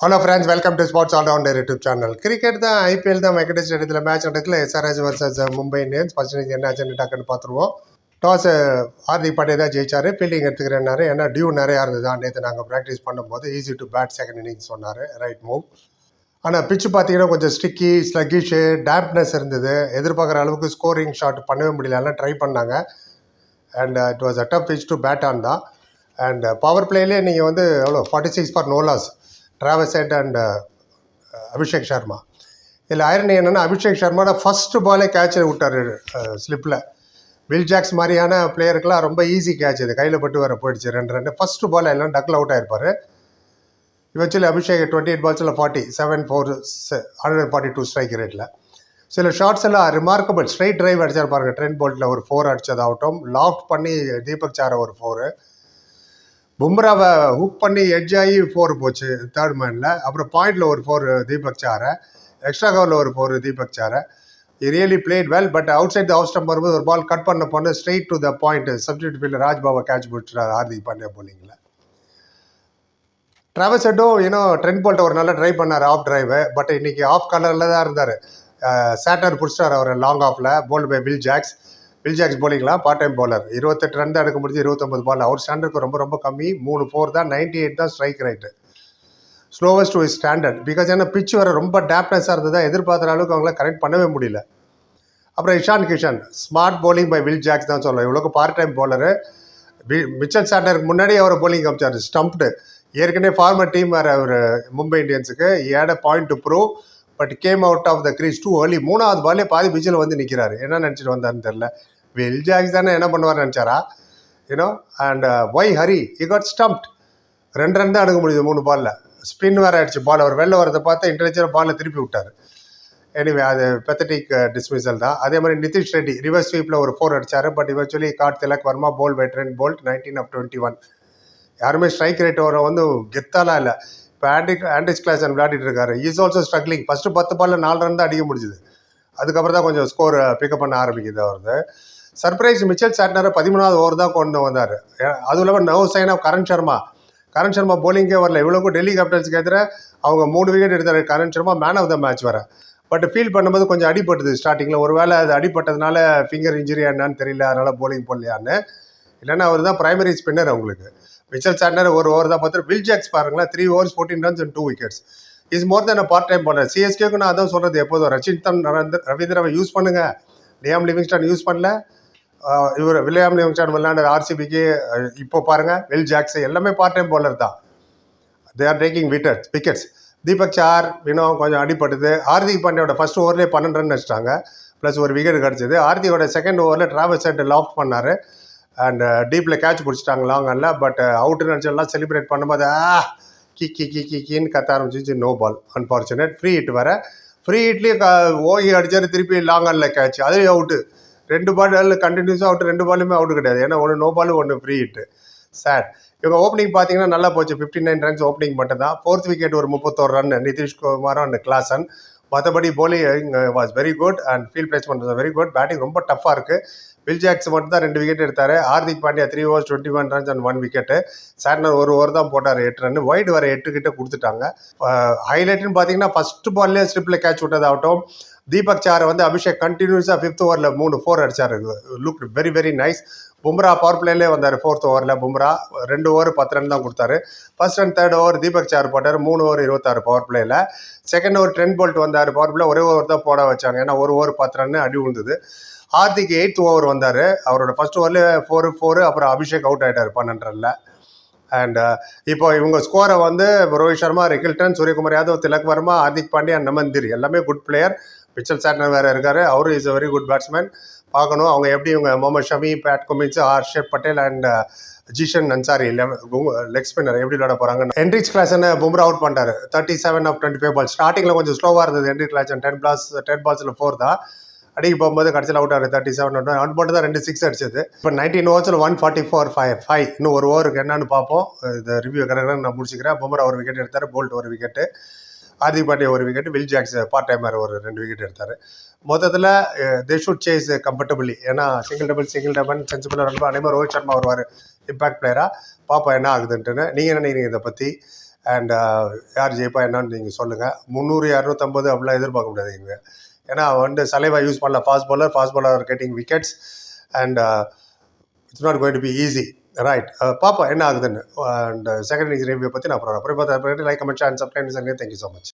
Hello friends welcome to sports allrounder YouTube channel cricket தான் IPL தான் வெங்கடேஷ் ஸ்டேடியத்தில் மேட்ச் நடக்கல. SRH versus Mumbai Indians first innings என்ன ஆச்சுன்னு டக்குன்னு பார்த்துருவோம். டாஸ் ஹார்திக் பாண்டே தான் ஜெயிச்சார். ஃபீல்டிங் எடுத்துக்கிறேன்னாரு. ஏன்னா டியூ நிறையா இருந்தது? நேற்று நாங்கள் ப்ராக்டிஸ் பண்ணும்போது easy to bat second innings சொன்னார். ரைட் மூவ் ஆனால் பிச்சு பார்த்தீங்கன்னா கொஞ்சம் ஸ்டிக்கி ஸ்லக்கிஷு டேம்ப்னஸ் இருந்தது. எதிர்பார்க்குற அளவுக்கு ஸ்கோரிங் ஷாட் பண்ணவே முடியல. எல்லாம் ட்ரை பண்ணாங்க. And it was a tough pitch to bat on தான். அண்ட் பவர் பிளேலே நீங்கள் வந்து எவ்வளோ forty six for no loss Travis Head and Abhishek Sharma இதில் ஐரன் என்னென்னா அபிஷேக் சர்மாவோட ஃபஸ்ட்டு பாலே கேட்சில் விட்டார் ஸ்லிப்பில் வில் ஜாக்ஸ் மாதிரியான பிளேயருக்கெலாம் ரொம்ப ஈஸி கேட்ச் இது. கையில் பட்டு வர போயிடுச்சு ரெண்டு ரெண்டு. ஃபஸ்ட்டு பால் எல்லாம் டக்கில் அவுட் ஆகிருப்பார் இவச்சில் Abhishek twenty eight பால்ஸில் forty seven four hundred forty two strike rate சில ஷார்ட்ஸ் எல்லாம் ரிமார்க்கபிள் ஸ்ட்ரைட் டிரைவ் அடிச்சார் பாருங்கள் ட்ரெண்ட் போல்ட்டில் ஒரு ஃபோர் அடித்ததாகட்டும் லாஃப்ட் பண்ணி தீபக் சாரை ஒரு ஃபோரு பும்ராவை ஹுக் பண்ணி எட்ஜ் ஆகி ஃபோர் போச்சு தேர்ட் மேனில் அப்புறம் பாயிண்டில் ஒரு ஃபோர் தீபக் சாரை. எக்ஸ்ட்ரா கவரில் ஒரு ஃபோர் தீபக் சாரை. Really played well but outside house stump வரும்போது ஒரு பால் கட் பண்ண போன straight to the point substitute fielder Rajbawa catch பிடிச்சிட்டார் Hardik Pandya போலிங்கில் ட்ராவல்ஸ் ஹெட்டும் இன்னும் ட்ரெண்ட் போல்ட்டை ஒரு நல்லா ட்ரை பண்ணார் ஆஃப் ட்ரைவு பட் இன்னைக்கு ஆஃப் கலரில் தான் இருந்தார். சேட்டர் பிடிச்சிட்டார் அவர் லாங் ஆஃபில் bowled by Will Jacks Will Jacks போலிங்லாம் part time bowler இருபத்தெட்டு ரன் தான் எடுக்க முடிஞ்சு இருபத்தொம்பது பால் அவர் ஸ்டாண்டர்டுக்கு ரொம்ப ரொம்ப கம்மி. மூணு ஃபோர் தான் நைன்டி எயிட் தான் strike rate slowest to standard because ஏன்னா பிச் வர ரொம்ப டேப்னஸாக இருந்ததா எதிர்பார்க்குற அளவுக்கு அவங்கள கரெக்ட் பண்ணவே முடியல. அப்புறம் Ishan Kishan smart bowling by Will Jacks தான் சொல்லலாம். இவ்வளோக்கு பார்ட் டைம் bowler. மிச்சல் சாண்டருக்கு முன்னாடியே அவர் போலிங் காமிச்சார். ஸ்டம்ப்டு ஏற்கனவே ஃபார்மர் டீம் வேறு அவர் மும்பை இந்தியன்ஸுக்கு ஏட point to prove but came out of the crease too early. மூணாவது பாலே பாதி பிச்சில் வந்து நிற்கிறாரு என்ன நினச்சிட்டு வந்தாருன்னு தெரில வில் ஜாக்ஸ் தானே என்ன பண்ணுவார் நினச்சாரா? You know and why hurry he got stumped ரெண்டு ரன் தான் எடுக்க முடியுது மூணு பாலில் ஸ்பின் வேறு ஆயிடுச்சு பால் அவர் வெளில வரதை பார்த்து இன்டெலிஜென்ட் பாலில் திருப்பி விட்டார். எனிவே அது பெத்தட்டிக் டிஸ்மிசல் uh, தான். அதே மாதிரி நிதிஷ் ரெட்டி ரிவர்ஸ் ஸ்வீப்பில் ஒரு ஃபோர் அடிச்சார் but இவச்சுவலி caught Tilak Varma bowled by Trent Boult nineteen off twenty one யாருமே ஸ்ட்ரைக் ரேட் வர வந்து கெத்தாலாம் இல்லை. இப்போ ஆண்டி ஆண்டிஸ் கிளாஸ் விளையாடிட்டு இருக்காரு. இஸ் ஆல்சோ ஸ்ட்ரகிளிங் ஃபஸ்ட்டு பத்து பாலில் நாலு ரன் தான் அடிக்க முடிஞ்சுது. அதுக்கப்புறம் தான் கொஞ்சம் ஸ்கோர் பிக்கப் uh, பண்ண ஆரம்பிக்குது அவரது. சர்ப்ரைஸ் மிச்சல் சாட்னரை பதிமூணாவது ஓவர் தான் கொண்டு வந்தார். அதுவும் இல்லாமல் now sign off Karan Sharma. Karan Sharma போலிங்கே வரல. இவ்வளோக்கும் டெல்லி கேபிட்டல்ஸ்க்கு எதிர அவங்க மூணு விக்கெட் எடுத்தார். Karan Sharma man of the match வர. பட் ஃபீல் பண்ணும்போது கொஞ்சம் அடிபட்டது ஸ்டார்டிங்கில் ஒரு வேளை அது அடிபட்டதுனால ஃபிங்கர் இன்ஜுரி என்னன்னு தெரியல. அதனால் போலிங் போடலையான்னு. இல்லைன்னா அவர் தான் பிரைமரி ஸ்பின்னர் அவங்களுக்கு. மிச்சல் சாட்னர் ஒரு ஓவர் தான் பார்த்து வில் ஜாக்ஸ் பாருங்களேன். Three overs fourteen runs and two wickets is more than part time bowler சிஎஸ்கேக்கு நான் அதான் சொல்கிறது எப்போதும் ரச்சித்தன் ரவீந்திரவை யூஸ் பண்ணுங்கள் லியாம் லிவிங்ஸ்டன் யூஸ் பண்ணல. இவர் வில்லியாம் லிவிங்ஸ்டன் விளையாண்ட ஆர்சிபிக்கு இப்போ பாருங்கள் வில் ஜாக்ஸ் எல்லாமே பார்ட் டைம் போலர் தான். They are taking wickets wickets Deepak Chahar இன்னும் கொஞ்சம் அடிபட்டது. ஹார்திக் பாண்டியோட ஃபர்ஸ்ட் ஓவர்லேயே பன்னெண்டு ரன் அடிச்சிட்டாங்க. ப்ளஸ் ஒரு விக்கெட் கிடச்சிது. ஹார்திகோட செகண்ட் ஓவரில் டிராவல் செட் லாஃப்ட் பண்ணார். அண்ட் டீப்பில் கேட்ச் பிடிச்சிட்டாங்க லாங் அல்ல பட் அவுட்டு நினச்செல்லாம் செலிப்ரேட் பண்ணும்போது ஆ கி கி கி கி கின்னு கத்த ஆரம்பிச்சிச்சு. No ball unfortunate free hit வர ஃப்ரீ ஹிட்லேயே க ஓகே அடித்தார் திருப்பி லாங் அல்ல கேட்ச் அதுலேயும் அவுட்டு ரெண்டு பால் கண்டினியூஸாக அவுட் ரெண்டு பாலுமே அவுட் கிடையாது. ஏன்னா ஒன்று நோ பால் ஒன்று ஃப்ரீ ஹிட்டு சார் இவங்க ஓப்பனிங் பார்த்தீங்கன்னா நல்லா போச்சு. ஃபிஃப்டி நைன் ரன்ஸ் ஓப்பனிங் மட்டும் தான் ஃபோர்த் விக்கெட் ஒரு முப்பத்தோரு ரன் நிதிஷ்குமாரும் அண்ட் கிளாசன் மற்றபடி bowling was very good and field placement was very good batting ரொம்ப டஃப்பாக இருக்குது வில் ஜாக்ஸ் மட்டும் தான் ரெண்டு விக்கெட் எடுத்தார். Hardik Pandya three overs twenty one runs and one wicket Santner ஒரு ஓவர் தான் போட்டார். எட்டு ரன் ஒயிட் வர எட்டு கிட்ட கொடுத்துட்டாங்க. ஹைலைட்னு பார்த்தீங்கன்னா ஃபஸ்ட்டு பால்லே ஸ்லிப்பில் கேட்ச் விட்டதாகட்டும் தீபக் சாரை வந்து அபிஷேக் கண்டினியூஸாக ஃபிஃப்த் ஓவரில் மூணு ஃபோர் அடிச்சார். Look very very nice Bumrah power பிளேலே வந்தார் ஃபோர்த் ஓவரில் பும்ரா ரெண்டு ஓவர் பத்து ரன் தான் கொடுத்தாரு. First and third over Deepak Chahar போட்டார் மூணு ஓவர் இருபத்தாறு பவர் பிளேயில் செகண்ட் ஓவர் ட்ரெண்ட் போல்ட் வந்தார் பவர் பிளே ஒரே ஓவர் தான் போட வச்சாங்க. ஏன்னா ஒரு ஓவர் பத்து ரன் அடி விழுந்தது ஹார்திக் எயித் ஓவர் வந்தார். அவரோட ஃபர்ஸ்ட் ஓவரில் ஃபோரு ஃபோரு அப்புறம் அபிஷேக் அவுட் ஆகிட்டார் பன்னெண்டு ரனில் அண்ட் இப்போ இவங்க ஸ்கோரை வந்து ரோஹித் சர்மா ரிகில்டன் சூரியகுமார் யாதவ் திலக் வர்மா ஹார்திக் பாண்டியா நமந்திரி. எல்லாமே குட் பிளேயர் மிச்சல் சாட்னர் வேறு இருக்கார். அவரும் is a very good batsman பார்க்கணும். அவங்க எப்படி இவங்க Mohammed Shami Pat Cummins Harshal Patel and Zeeshan Ansari leg spinner எப்படி விளையாட போகிறாங்க என்ரிச் கிளாஸ்னு பும்ரா அவுட் பண்ணிட்டாரு. Thirty seven off twenty five ball ஸ்டார்டிங்கில் கொஞ்சம் ஸ்லோவாக இருந்தது. Heinrich Klaasen ten balls ten பால்ஸில் four தான். அடிக்க போகும்போது கடைசியில் அவுட் ஆகுது. தேர்ட்டி செவன் அவுட் மட்டும் தான் ரெண்டு சிக்ஸ் அடிச்சது. இப்போ nineteen ஓவர்ஸில் one forty four five five இன்னும் ஒரு ஓவருக்கு என்னன்னு பார்ப்போம். இந்த ரிவ்யூ கரெக்டாக நான் முடிச்சுக்கிறேன். பும்ரா ஒரு விக்கெட் எடுத்தார். போல்ட் ஒரு விக்கெட்டு ஹார்திக் பாண்டியா ஒரு wicket Will Jacks part timer ஒரு ரெண்டு விக்கெட் எடுத்தார். மொத்தத்தில் தே ஷுட் சேஸ் கம்ஃபர்டபுளி ஏன்னா சிங்கிள் டபுள் சிங்கிள் டபுள் சென்சிபிளாக ரொம்ப அதே மாதிரி ரோஹித் சர்மா வருவார் இம்பாக்ட் பிளேயராக பாப்பா என்ன ஆகுதுன்ட்டுன்னு நீங்கள் என்ன நினைக்கிறீங்க இதை பற்றி அண்ட் யார் ஜெயிப்பா என்னன்னு நீங்கள் சொல்லுங்கள் முந்நூறு இரநூத்தம்பது அப்படிலாம் எதிர்பார்க்க முடியாது இங்கே ஏன்னா வந்து சலைவா யூஸ் பண்ணல. Fast bowler fast bowler getting wickets and it's not going to be easy right uh, பார்ப்போம் என்ன ஆகுதுன்னு. அண்ட் செகண்ட் இன்னிங்ஸ் ரிவ்யூ பற்றி நான் அப்புறம் அப்புறம் பார்த்து like comment and subscribe thank you so much